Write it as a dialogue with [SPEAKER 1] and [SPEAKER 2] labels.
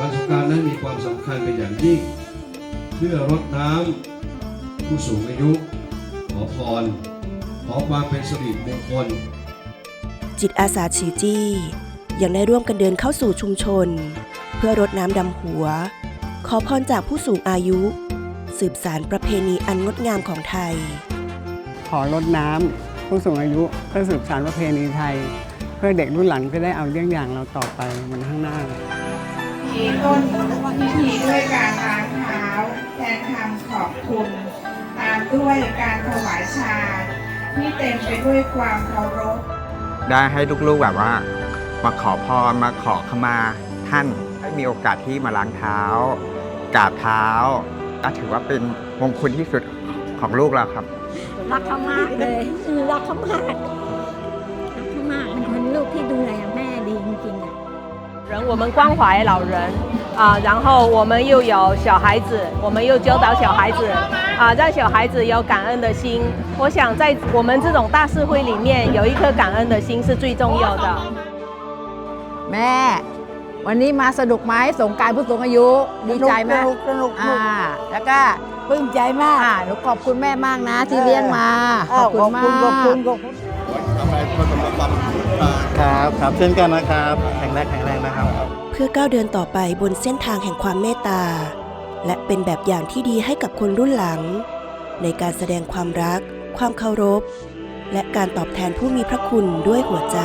[SPEAKER 1] วันสงกรารนั้นมีความสำคัญเป็นอย่างยิ่ง เพื่อรดน้ำผู้สูงอายุ ขอพร ขอความเป็นสิริมงคล
[SPEAKER 2] จิตอาสาฉีจี้ ยังได้ร่วมกันเดินเข้าสู่ชุมชน เพื่อรดน้ำดำหัว ขอพรจากผู้สูงอายุ สืบสารประเพณีอันงดงามของไทย
[SPEAKER 3] ขอลดน้ำผู้สูงอายุเพื่อสืบสานประเพณีไทย เพื่อเด็กรุ่นหลังจะได้เอาเรื่องอย่างเราต่อไปมันข้างหน้า
[SPEAKER 4] มีต้นพิธีด้วยการล้างเท้าแทนคำขอบคุณตามด้วยการถวายชา ที่เต็มไปด้วยความเคารพ
[SPEAKER 5] ได้ให้ลูกๆแบบว่า มาขอพรมาขอขมาท่านให้มีโอกาสที่มาล้างเท้ากราบเท้าก็ถือว่าเป็นมงคลที่สุดของลูกเราครับ
[SPEAKER 6] รักเขามากเลยอือรักเขามาก
[SPEAKER 7] 我们关怀老人啊，然后我们又有小孩子，我们又教导小孩子啊，让小孩子有感恩的心。我想在我们这种大社会里面，有一颗感恩的心是最重要的。
[SPEAKER 8] แม่ วันนี้มาสนุกไหมสงกรารผู้สูงอายุ ดีใจไหม
[SPEAKER 9] สนุกสนุกสนุ
[SPEAKER 8] อ่าก แล้วก็
[SPEAKER 9] ปลื้มใจมาก
[SPEAKER 8] อ่าหนูขอบคุณแม่มากนะ ที่เลี้ยงมา ข
[SPEAKER 9] อ้า
[SPEAKER 8] อ
[SPEAKER 9] ว
[SPEAKER 8] บคุณมาก
[SPEAKER 9] ขอบคุณขอบคุณ
[SPEAKER 10] ครับครับเช่นกันนะครับ แข็งแรงแข็งแรงนะครับ
[SPEAKER 2] เพื่อก้าวเดินต่อไปบนเส้นทางแห่งความเมตตา และเป็นแบบอย่างที่ดีให้กับคนรุ่นหลัง ในการแสดงความรัก ความเคารพ และการตอบแทนผู้มีพระคุณด้วยหัวใจ